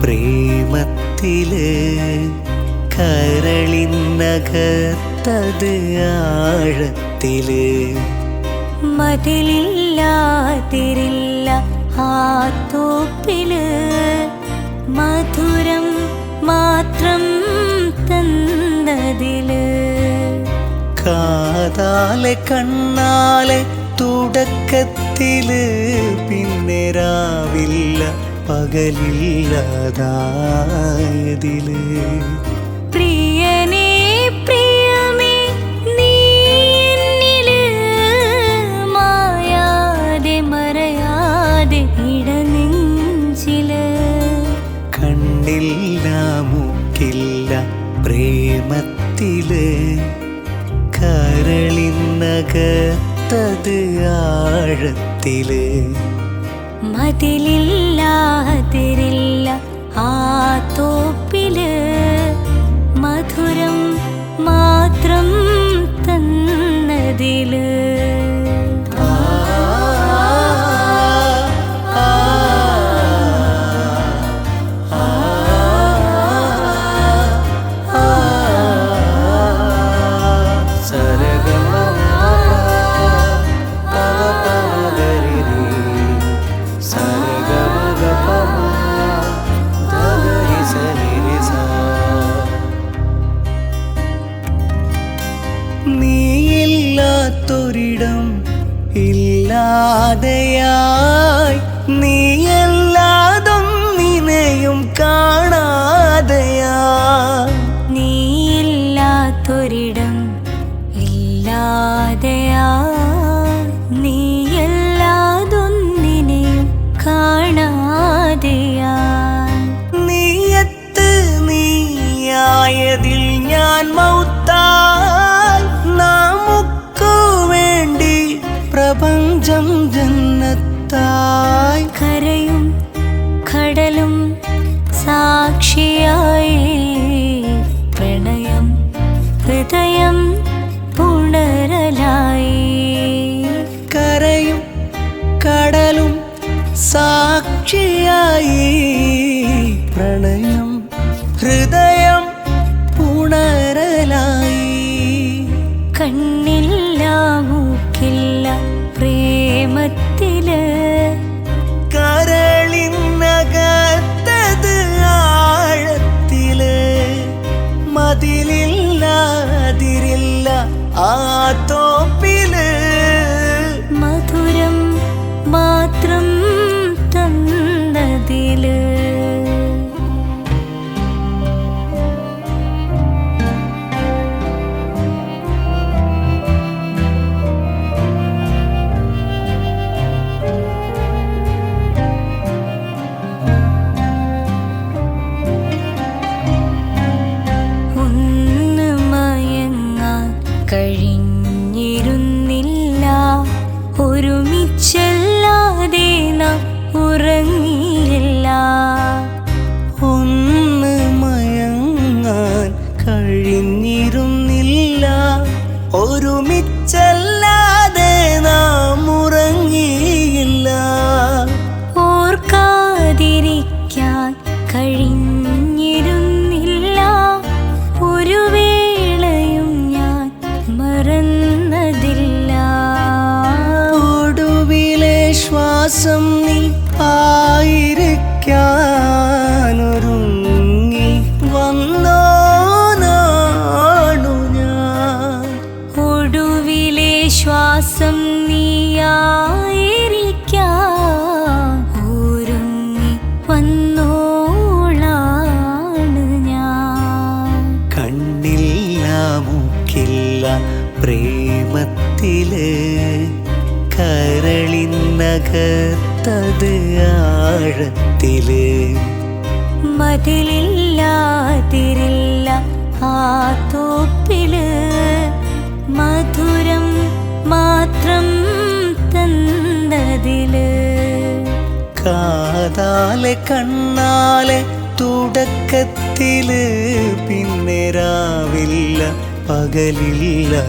പ്രേമത്തിൽ. കരളിനകത്തത് ആഴത്തിൽ. മതിലില്ലാതിരില്ല ആ തോപ്പിൽ മധുരം മാത്രം തന്നതിൽ. കാതാലെ കണ്ണാലെ തുടക്കത്തിൽ പിന്നെ രാവില്ല പകലില്ലാതായതിൽ. പ്രിയനേ പ്രിയമേ നീ എന്നിൽ മായാതെ മറയാതെ ഇടനെഞ്ചിൽ കണ്ണില്ല മൂക്കില്ല പ്രേമത്തിൽ. കരളിനകത്തത് ആഴത്തിൽ. മതിലില്ലാതിരില്ല നീയില്ലാത്തൊരിടം ഇല്ലാതെയായി. നീയല്ലാതും നിനയും കാണാതെയാ നീയില്ലാത്തൊരിടം ഇല്ലാതെയാ കാണാതെയാ നീയത്ത് നീയായതിൽ ഞാൻ മൗത്തായി ജന്നത്തായി കരയും കടലും സാക്ഷിയായി പ്രണയം ഹൃദയം പുണരലായി. കരയും കടലും സാക്ഷിയായി പ്രണയം ഹൃദയം പുണരലായി. കണ്ണില്ല മൂക്കില്ല പ്രേമത്തിൽ ആ തോപ്പിൽ ഉറങ്ങിയില്ല. ഒന്ന് മയങ്ങാൻ കഴിഞ്ഞിരുന്നില്ല. ഒരുമിച്ചല്ലാതെ നാം ഉറങ്ങിയില്ല. ഓർക്കാതിരിക്കാൻ കഴിഞ്ഞിരുന്നില്ല. ഒരു വേളയും ഞാൻ ശ്വാസം കരളിനകത്തത് ആഴത്തിൽ. മതിലില്ലാതിരില്ല ആ തോപ്പിൽ. മധുരം മാത്രം തന്നതിൽ. കാതാലെ കണ്ണാലെ തുടക്കത്തിൽ പിന്നെ രാവില്ല പകലില്ലാതായതിൽ.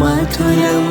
മധുരം